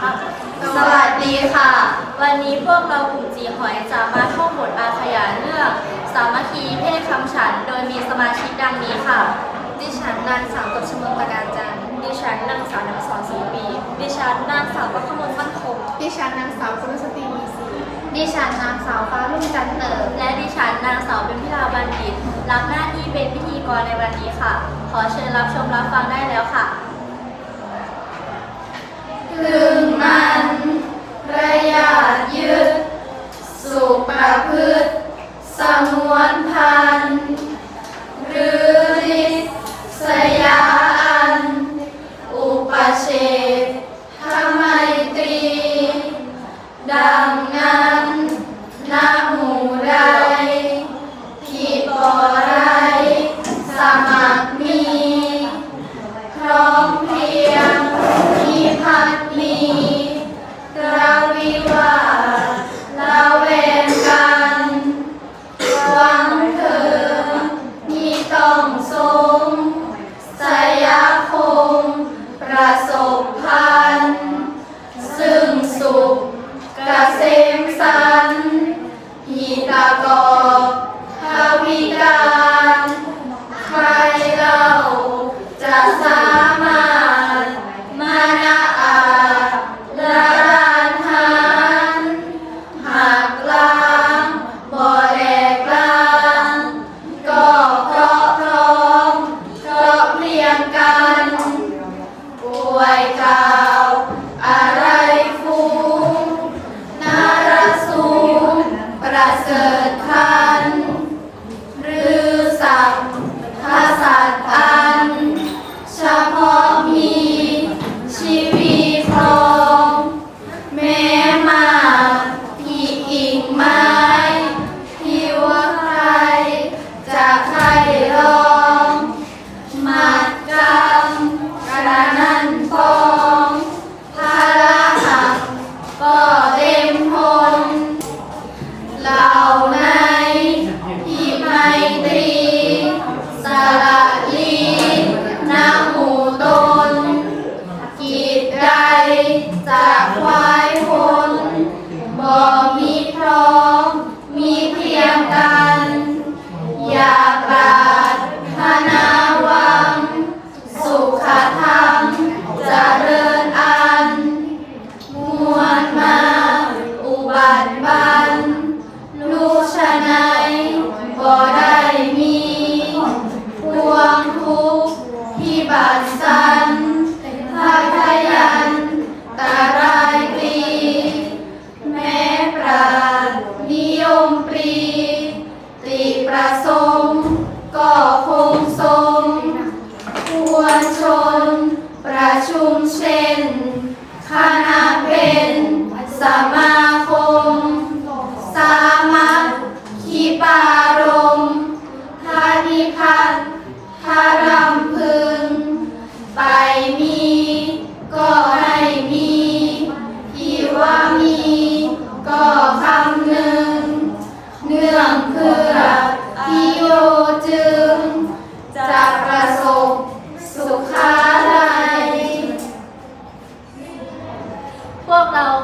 ครับสวัสดีค่ะ วันนี้พวกเรากลุ่มจีหอยจะมาท่องบทอาขยานเรื่อง สามัคคีเพศคำฉัน โดยมีสมาชิกดังนี้ค่ะ ดิฉันนางสาวกบชมประการจันทร์ดิฉันนางสาวน้ำสอนสีปีดิฉันนางสาวประคมลมั่นคงดิฉันนางสาวกุลสตรีมีศรีดิฉันนางสาวฟ้ารุ่งจันเติมและดิฉันนางสาวเป็นพิลาบัณฑิตรับหน้าที่เป็นพิธีกรในวันนี้ค่ะ ขอเชิญรับชมรับฟังได้แล้วค่ะ วนพันธ์ กลางบ่แลกลาง ก็เพาะพอมเพาะเรียงกันอวยกล่าวอะไรฟูงนารักสูงประเสร เต็มทนเรา ขณะเป็นสมา